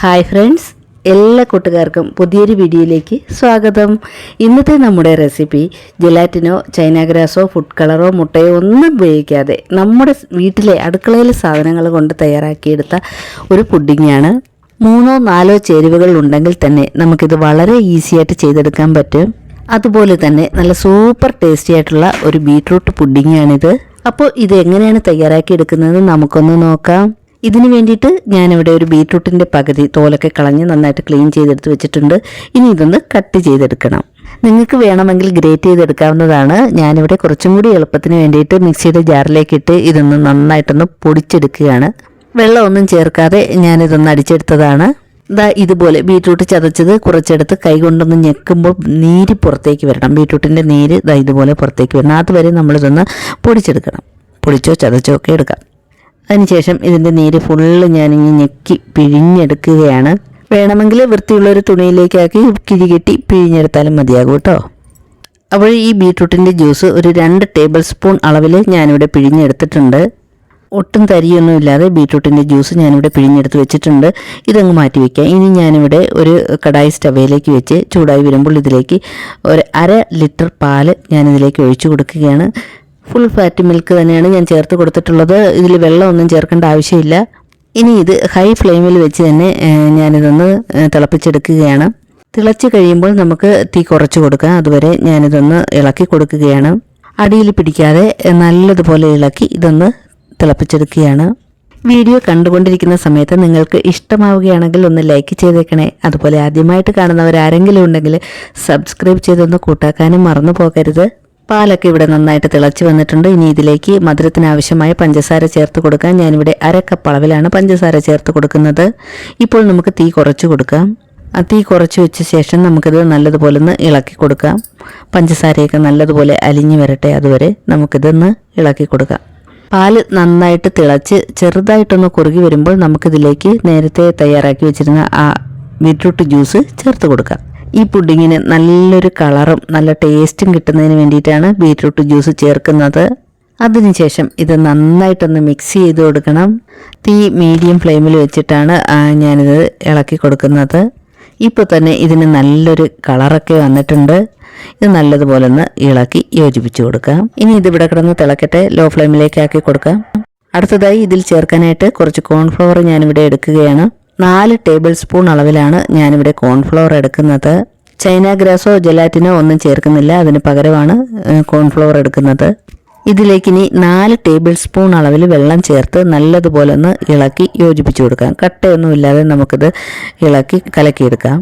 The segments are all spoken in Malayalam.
ഹായ് ഫ്രണ്ട്സ് എല്ലാ കൂട്ടുകാർക്കും പുതിയൊരു വീഡിയോയിലേക്ക് സ്വാഗതം. ഇന്നത്തെ നമ്മുടെ റെസിപ്പി ജെലാറ്റിനോ ചൈനാഗ്രാസോ ഫുഡ് കളറോ മുട്ടയോ ഒന്നും ഉപയോഗിക്കാതെ നമ്മുടെ വീട്ടിലെ അടുക്കളയിലെ സാധനങ്ങൾ കൊണ്ട് തയ്യാറാക്കിയെടുത്ത ഒരു പുഡിങ്ങാണ് മൂന്നോ നാലോ ചേരുവകൾ ഉണ്ടെങ്കിൽ തന്നെ നമുക്കിത് വളരെ ഈസി ആയിട്ട് ചെയ്തെടുക്കാൻ പറ്റും. അതുപോലെ തന്നെ നല്ല സൂപ്പർ ടേസ്റ്റി ആയിട്ടുള്ള ഒരു ബീട്രൂട്ട് പുഡിങ്ങാണിത് അപ്പോൾ ഇത് എങ്ങനെയാണ് തയ്യാറാക്കി എടുക്കുന്നത് നമുക്കൊന്ന് നോക്കാം. ഇതിന് വേണ്ടിയിട്ട് ഞാനിവിടെ ഒരു ബീട്രൂട്ടിന്റെ പകുതി തോലൊക്കെ കളഞ്ഞ് നന്നായിട്ട് ക്ലീൻ ചെയ്തെടുത്ത് വെച്ചിട്ടുണ്ട്. ഇനി ഇതൊന്ന് കട്ട് ചെയ്തെടുക്കണം. നിങ്ങൾക്ക് വേണമെങ്കിൽ ഗ്രേറ്റ് ചെയ്തെടുക്കാവുന്നതാണ്. ഞാനിവിടെ കുറച്ചും കൂടി എളുപ്പത്തിന് വേണ്ടിയിട്ട് മിക്സിയുടെ ജാറിലേക്ക് ഇട്ട് ഇതൊന്ന് നന്നായിട്ടൊന്ന് പൊടിച്ചെടുക്കുകയാണ്. വെള്ളമൊന്നും ചേർക്കാതെ ഞാനിതൊന്ന് അടിച്ചെടുത്തതാണ്. ദാ ഇതുപോലെ ബീട്രൂട്ട് ചതച്ചത് കുറച്ചെടുത്ത് കൈകൊണ്ടൊന്ന് ഞെക്കുമ്പോൾ നീര് പുറത്തേക്ക് വരണം. ബീട്രൂട്ടിന്റെ നീര് ദാ ഇതുപോലെ പുറത്തേക്ക് വരണം. അതുവരെ നമ്മളിതൊന്ന് പൊടിച്ചെടുക്കണം. പൊടിച്ചോ ചതച്ചോ ഒക്കെ എടുക്കാം. അതിനുശേഷം ഇതിന്റെ നീര് ഫുള്ള് ഞാനിങ്ങനെ ഞെക്കി പിഴിഞ്ഞെടുക്കുകയാണ്. വേണമെങ്കിൽ വൃത്തിയുള്ള ഒരു തുണിയിലേക്കാക്കി കിഴികെട്ടി പിഴിഞ്ഞെടുത്താലും മതിയാകും കേട്ടോ. അപ്പോൾ ഈ ബീട്രൂട്ടിന്റെ ജ്യൂസ് ഒരു രണ്ട് ടേബിൾ സ്പൂൺ അളവിൽ ഞാനിവിടെ പിഴിഞ്ഞെടുത്തിട്ടുണ്ട്. ഒട്ടും തരിയൊന്നുമില്ലാതെ ബീട്രൂട്ടിന്റെ ജ്യൂസ് ഞാനിവിടെ പിഴിഞ്ഞെടുത്ത് വെച്ചിട്ടുണ്ട്. ഇതങ്ങ് മാറ്റി വയ്ക്കാം ഇനി ഞാനിവിടെ ഒരു കടായി സ്റ്റവയിലേക്ക് വെച്ച് ചൂടായി വരുമ്പോൾ ഇതിലേക്ക് ഒരു അര ലിറ്റർ പാൽ ഞാനിതിലേക്ക് ഒഴിച്ചു കൊടുക്കുകയാണ്. ഫുൾ ഫാറ്റ് മിൽക്ക് തന്നെയാണ് ഞാൻ ചേർത്ത് കൊടുത്തിട്ടുള്ളത്. ഇതിൽ വെള്ളമൊന്നും ചേർക്കേണ്ട ആവശ്യമില്ല. ഇനി ഇത് ഹൈ ഫ്ലെയിമിൽ വെച്ച് തന്നെ ഞാനിതൊന്ന് തിളപ്പിച്ചെടുക്കുകയാണ്. തിളച്ച് കഴിയുമ്പോൾ നമുക്ക് തീ കുറച്ച് കൊടുക്കാം. അതുവരെ ഞാനിതൊന്ന് ഇളക്കി കൊടുക്കുകയാണ്. അടിയിൽ പിടിക്കാതെ നല്ലതുപോലെ ഇളക്കി ഇതൊന്ന് തിളപ്പിച്ചെടുക്കുകയാണ്. വീഡിയോ കണ്ടുകൊണ്ടിരിക്കുന്ന സമയത്ത് നിങ്ങൾക്ക് ഇഷ്ടമാവുകയാണെങ്കിൽ ഒന്ന് ലൈക്ക് ചെയ്തേക്കണേ. അതുപോലെ ആദ്യമായിട്ട് കാണുന്നവരാരെങ്കിലും ഉണ്ടെങ്കിൽ സബ്സ്ക്രൈബ് ചെയ്തൊന്ന് കൂട്ടാക്കാനും മറന്നു പോകരുത്. പാലൊക്കെ ഇവിടെ നന്നായിട്ട് തിളച്ച് വന്നിട്ടുണ്ട്. ഇനി ഇതിലേക്ക് മധുരത്തിനാവശ്യമായ പഞ്ചസാര ചേർത്ത് കൊടുക്കാൻ ഞാനിവിടെ അരക്കപ്പ് കപ്പ് അളവിലാണ് പഞ്ചസാര ചേർത്ത് കൊടുക്കുന്നത്. ഇപ്പോൾ നമുക്ക് തീ കുറച്ച് കൊടുക്കാം. ആ തീ കുറച്ച് വെച്ച ശേഷം നമുക്കിത് നല്ലതുപോലെ ഒന്ന് ഇളക്കി കൊടുക്കാം. പഞ്ചസാരയൊക്കെ നല്ലതുപോലെ അലിഞ്ഞു വരട്ടെ അതുവരെ നമുക്കിതൊന്ന് ഇളക്കി കൊടുക്കാം. പാൽ നന്നായിട്ട് തിളച്ച് ചെറുതായിട്ടൊന്ന് കുറുകി വരുമ്പോൾ നമുക്കിതിലേക്ക് നേരത്തെ തയ്യാറാക്കി വെച്ചിരുന്ന ആ ബീട്രൂട്ട് ജ്യൂസ് ചേർത്ത് കൊടുക്കാം. ഈ പുഡിങ്ങിന് നല്ലൊരു കളറും നല്ല ടേസ്റ്റും കിട്ടുന്നതിന് വേണ്ടിയിട്ടാണ് ബീറ്റ്റൂട്ട് ജ്യൂസ് ചേർക്കുന്നത്. അതിനുശേഷം ഇത് നന്നായിട്ടൊന്ന് മിക്സ് ചെയ്ത് കൊടുക്കണം. തീ മീഡിയം ഫ്ലെയിമിൽ വെച്ചിട്ടാണ് ഞാനിത് ഇളക്കി കൊടുക്കുന്നത്. ഇപ്പോൾ തന്നെ ഇതിന് നല്ലൊരു കളറൊക്കെ വന്നിട്ടുണ്ട്. ഇത് നല്ലതുപോലെ ഒന്ന് ഇളക്കി യോജിപ്പിച്ച് കൊടുക്കാം. ഇനി ഇതിവിടെ കിടന്ന് തിളക്കട്ടെ. ലോ ഫ്ലെയിമിലേക്ക് ആക്കി കൊടുക്കാം. അടുത്തതായി ഇതിൽ ചേർക്കാനായിട്ട് കുറച്ച് കോൺഫ്ലവർ ഞാനിവിടെ എടുക്കുകയാണ്. നാല് ടേബിൾ സ്പൂൺ അളവിലാണ് ഞാനിവിടെ കോൺഫ്ലവർ എടുക്കുന്നത്. ചൈന ഗ്രാസോ ജെലാറ്റിനോ ഒന്നും ചേർക്കുന്നില്ല. അതിന് പകരമാണ് കോൺഫ്ലവർ എടുക്കുന്നത്. ഇതിലേക്ക് ഇനി നാല് ടേബിൾ സ്പൂൺ അളവിൽ വെള്ളം ചേർത്ത് നല്ലതുപോലെ ഒന്ന് ഇളക്കി യോജിപ്പിച്ചു കൊടുക്കാം. കട്ടയൊന്നുമില്ലാതെ നമുക്കിത് ഇളക്കി കലക്കിയെടുക്കാം.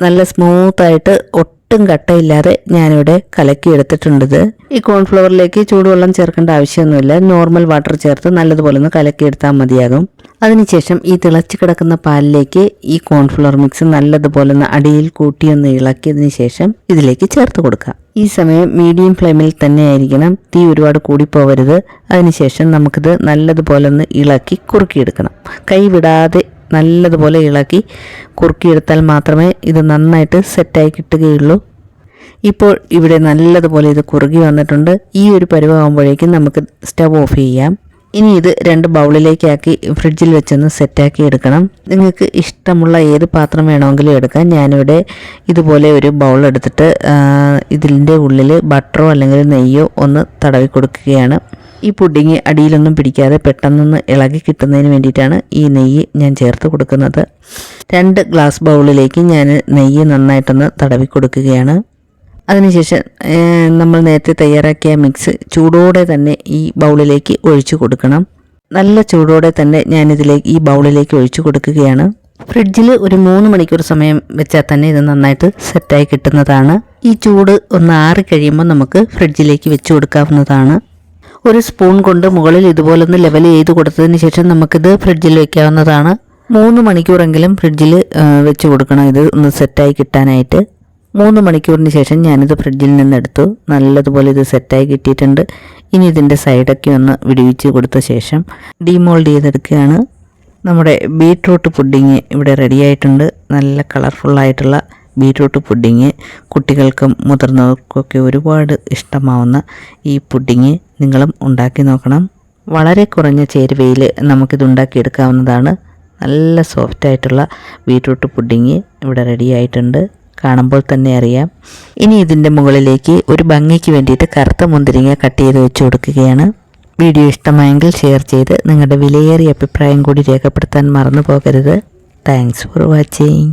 നല്ല സ്മൂത്തായിട്ട് ഒട്ടും കട്ടയില്ലാതെ ഞാനിവിടെ കലക്കി എടുത്തിട്ടുണ്ട് ഈ കോൺഫ്ലവറിലേക്ക് ചൂടുവെള്ളം ചേർക്കേണ്ട ആവശ്യമൊന്നുമില്ല. നോർമൽ വാട്ടർ ചേർത്ത് നല്ലതുപോലെ ഒന്ന് കലക്കിയെടുത്താൽ മതിയാകും. അതിനുശേഷം ഈ തിളച്ച് കിടക്കുന്ന പാലിലേക്ക് ഈ കോൺഫ്ലവർ മിക്സ് നല്ലതുപോലെ ഒന്ന് അടിയിൽ കൂട്ടിയൊന്ന് ഇളക്കിയതിന് ശേഷം ഇതിലേക്ക് ചേർത്ത് കൊടുക്കാം ഈ സമയം മീഡിയം ഫ്ലെയിമിൽ തന്നെ ആയിരിക്കണം. തീ ഒരുപാട് കൂടിപ്പോവരുത്. അതിനുശേഷം നമുക്കിത് നല്ലതുപോലെ ഒന്ന് ഇളക്കി കുറുക്കിയെടുക്കണം. കൈ വിടാതെ നല്ലതുപോലെ ഇളക്കി കുറുക്കിയെടുത്താൽ മാത്രമേ ഇത് നന്നായിട്ട് സെറ്റായി കിട്ടുകയുള്ളൂ. ഇപ്പോൾ ഇവിടെ നല്ലതുപോലെ ഇത് കുറുകി വന്നിട്ടുണ്ട്. ഈ ഒരു പരുവാകുമ്പോഴേക്കും നമുക്ക് സ്റ്റവ് ഓഫ് ചെയ്യാം. ഇനി ഇത് രണ്ട് ബൗളിലേക്കാക്കി ഫ്രിഡ്ജിൽ വെച്ചൊന്ന് സെറ്റാക്കി എടുക്കണം. നിങ്ങൾക്ക് ഇഷ്ടമുള്ള ഏത് പാത്രം വേണമെങ്കിലും എടുക്കാം. ഞാനിവിടെ ഇതുപോലെ ഒരു ബൗൾ എടുത്തിട്ട് ഇതിന്റെ ഉള്ളിൽ ബട്ടറോ അല്ലെങ്കിൽ നെയ്യോ ഒന്ന് തടവി കൊടുക്കുകയാണ്. ഈ പുഡിങ് അടിയിലൊന്നും പിടിക്കാതെ പെട്ടെന്നൊന്ന് ഇളകി കിട്ടുന്നതിന് വേണ്ടിയിട്ടാണ് ഈ നെയ്യ് ഞാൻ ചേർത്ത് കൊടുക്കുന്നത്. രണ്ട് ഗ്ലാസ് ബൗളിലേക്ക് ഞാൻ നെയ്യ് നന്നായിട്ടൊന്ന് തടവി കൊടുക്കുകയാണ്. അതിനുശേഷം നമ്മൾ നേരത്തെ തയ്യാറാക്കിയ മിക്സ് ചൂടോടെ തന്നെ ഈ ബൗളിലേക്ക് ഒഴിച്ചു കൊടുക്കണം. നല്ല ചൂടോടെ തന്നെ ഞാനിതിലേക്ക് ഈ ബൗളിലേക്ക് ഒഴിച്ചു കൊടുക്കുകയാണ്. ഫ്രിഡ്ജിൽ ഒരു മൂന്ന് മണിക്കൂർ സമയം വെച്ചാൽ തന്നെ ഇത് നന്നായിട്ട് സെറ്റായി കിട്ടുന്നതാണ്. ഈ ചൂട് ഒന്ന് ആറി കഴിയുമ്പോൾ നമുക്ക് ഫ്രിഡ്ജിലേക്ക് വെച്ചു കൊടുക്കാവുന്നതാണ്. ഒരു സ്പൂൺ കൊണ്ട് മുകളിൽ ഇതുപോലൊന്ന് ലെവൽ ചെയ്ത് കൊടുത്തതിന് ശേഷം നമുക്കിത് ഫ്രിഡ്ജിൽ വെക്കാവുന്നതാണ്. മൂന്ന് മണിക്കൂറെങ്കിലും ഫ്രിഡ്ജിൽ വെച്ച് കൊടുക്കണം. ഇത് ഒന്ന് സെറ്റായി കിട്ടാനായിട്ട്. മൂന്ന് മണിക്കൂറിന് ശേഷം ഞാനിത് ഫ്രിഡ്ജിൽ നിന്ന് എടുത്തു. നല്ലതുപോലെ ഇത് സെറ്റായി കിട്ടിയിട്ടുണ്ട്. ഇനി ഇതിന്റെ സൈഡൊക്കെ ഒന്ന് വിടിവിച്ച് കൊടുത്ത ശേഷം ഡീമോൾഡ് ചെയ്തെടുക്കുകയാണ്. നമ്മുടെ ബീട്രൂട്ട് പുഡിങ് ഇവിടെ റെഡിയായിട്ടുണ്ട് നല്ല കളർഫുള്ളായിട്ടുള്ള ബീട്രൂട്ട് പുഡിങ് കുട്ടികൾക്കും മുതിർന്നവർക്കൊക്കെ ഒരുപാട് ഇഷ്ടമാവുന്ന ഈ പുഡിങ് നിങ്ങളും ഉണ്ടാക്കി നോക്കണം. വളരെ കുറഞ്ഞ ചേരുവയിൽ നമുക്കിത് ഉണ്ടാക്കിയെടുക്കാവുന്നതാണ്. നല്ല സോഫ്റ്റായിട്ടുള്ള ബീറ്റ്റൂട്ട് പുഡിങ് ഇവിടെ റെഡിയായിട്ടുണ്ട് കാണുമ്പോൾ തന്നെ അറിയാം. ഇനി ഇതിന്റെ മുകളിലേക്ക് ഒരു ഭംഗിക്ക് വേണ്ടിയിട്ട് കറുത്ത മുന്തിരിങ്ങ കട്ട് ചെയ്ത് വെച്ച് കൊടുക്കുകയാണ്. വീഡിയോ ഇഷ്ടമായെങ്കിൽ ഷെയർ ചെയ്ത് നിങ്ങളുടെ വിലയേറിയ അഭിപ്രായം കൂടി രേഖപ്പെടുത്താൻ മറന്നു പോകരുത് താങ്ക്സ് ഫോർ വാച്ചിങ്